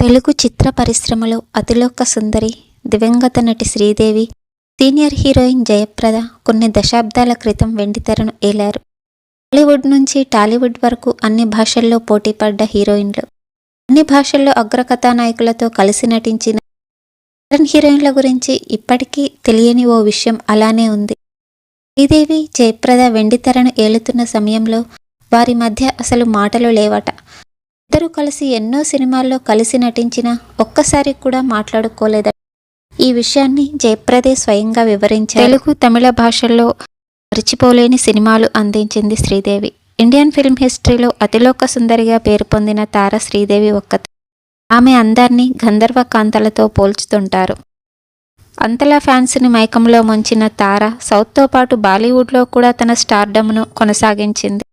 తెలుగు చిత్ర పరిశ్రమలో అతిలోక సుందరి దివంగత నటి శ్రీదేవి సీనియర్ హీరోయిన్ జయప్రద కొన్ని దశాబ్దాల క్రితం వెండితెరను ఏలారు. బాలీవుడ్ నుంచి టాలీవుడ్ వరకు అన్ని భాషల్లో పోటీపడ్డ హీరోయిన్లు. అన్ని భాషల్లో అగ్రకథానాయకులతో కలిసి నటించిన మోడర్న్ హీరోయిన్ల గురించి ఇప్పటికీ తెలియని ఓ విషయం అలానే ఉంది. శ్రీదేవి జయప్రద వెండితెరను ఏలుతున్న సమయంలో వారి మధ్య అసలు మాటలు లేవట. ఇద్దరు కలిసి ఎన్నో సినిమాల్లో కలిసి నటించినా ఒక్కసారి కూడా మాట్లాడుకోలేదట. ఈ విషయాన్ని జయప్రదే స్వయంగా వివరించారు. తెలుగు తమిళ భాషల్లో మరిచిపోలేని సినిమాలు అందించింది శ్రీదేవి. ఇండియన్ ఫిల్మ్ హిస్టరీలో అతిలోక సుందరిగా పేరు పొందిన తార శ్రీదేవి ఒక్కత ఆమె అందాన్ని గంధర్వ కాంతలతో పోల్చుతుంటారు. అంతలా ఫ్యాన్స్ని మైకంలో ముంచిన తార సౌత్తో పాటు బాలీవుడ్లో కూడా తన స్టార్డమ్ను కొనసాగించింది.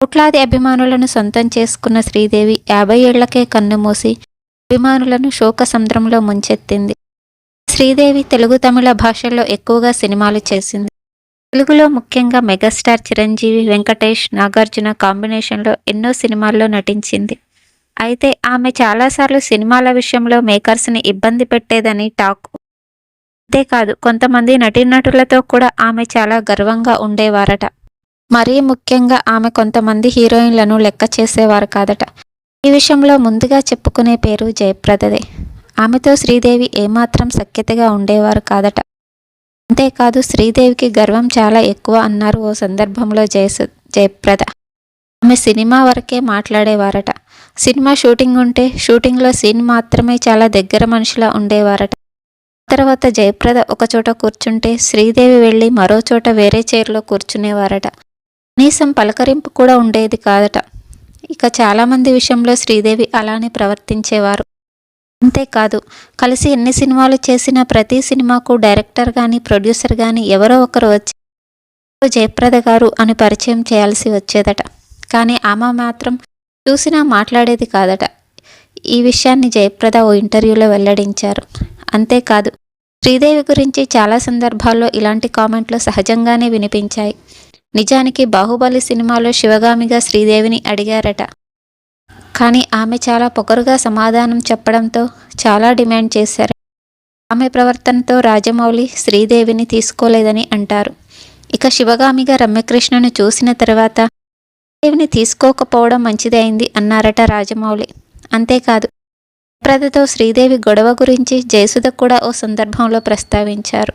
కోట్లాది అభిమానులను సొంతం చేసుకున్న శ్రీదేవి యాభై ఏళ్ళకే కన్నుమూసి అభిమానులను శోక సముద్రంలో ముంచెత్తింది. శ్రీదేవి తెలుగు తమిళ భాషల్లో ఎక్కువగా సినిమాలు చేసింది. తెలుగులో ముఖ్యంగా మెగాస్టార్ చిరంజీవి వెంకటేష్ నాగార్జున కాంబినేషన్లో ఎన్నో సినిమాల్లో నటించింది. అయితే ఆమె చాలాసార్లు సినిమాల విషయంలో మేకర్స్ని ఇబ్బంది పెట్టేదని టాక్ అంతేకాదు కొంతమంది నటీనటులతో కూడా ఆమె చాలా గర్వంగా ఉండేవారట. మరీ ముఖ్యంగా ఆమె కొంతమంది హీరోయిన్లను లెక్క చేసేవారు కాదట. ఈ విషయంలో ముందుగా చెప్పుకునే పేరు జయప్రదదే. ఆమెతో శ్రీదేవి ఏమాత్రం సఖ్యతగా ఉండేవారు కాదట. అంతేకాదు శ్రీదేవికి గర్వం చాలా ఎక్కువ అన్నారు ఓ సందర్భంలో జయసు జయప్రద. ఆమె సినిమా వరకే మాట్లాడేవారట. సినిమా షూటింగ్ ఉంటే షూటింగ్లో సీన్ మాత్రమే చాలా దగ్గర మనుషులా ఉండేవారట. తర్వాత జయప్రద ఒకచోట కూర్చుంటే శ్రీదేవి వెళ్ళి మరో చోట వేరే చైర్లో కూర్చునేవారట. కనీసం పలకరింపు కూడా ఉండేది కాదట. ఇక చాలామంది విషయంలో శ్రీదేవి అలానే ప్రవర్తించేవారు. అంతేకాదు కలిసి ఎన్ని సినిమాలు చేసినా ప్రతి సినిమాకు డైరెక్టర్ కానీ ప్రొడ్యూసర్ కానీ ఎవరో ఒకరు వచ్చి జయప్రద గారు అని పరిచయం చేయాల్సి వచ్చేదట. కానీ ఆమె మాత్రం చూసినా మాట్లాడేది కాదట. ఈ విషయాన్ని జయప్రద ఓ ఇంటర్వ్యూలో వెల్లడించారు. అంతేకాదు శ్రీదేవి గురించి చాలా సందర్భాల్లో ఇలాంటి కామెంట్లు సహజంగానే వినిపించాయి. నిజానికి బాహుబలి సినిమాలో శివగామిగా శ్రీదేవిని అడిగారట. కానీ ఆమె చాలా పొగరుగా సమాధానం చెప్పడంతో చాలా డిమాండ్ చేశారు. ఆమె ప్రవర్తనతో రాజమౌళి శ్రీదేవిని తీసుకోలేదని అంటారు. ఇక శివగామిగా రమ్యకృష్ణను చూసిన తర్వాత శ్రీదేవిని తీసుకోకపోవడం మంచిదైంది అన్నారట రాజమౌళి. అంతేకాదు ప్రదతో శ్రీదేవి గొడవ గురించి జయసుధ కూడా ఓ సందర్భంలో ప్రస్తావించారు.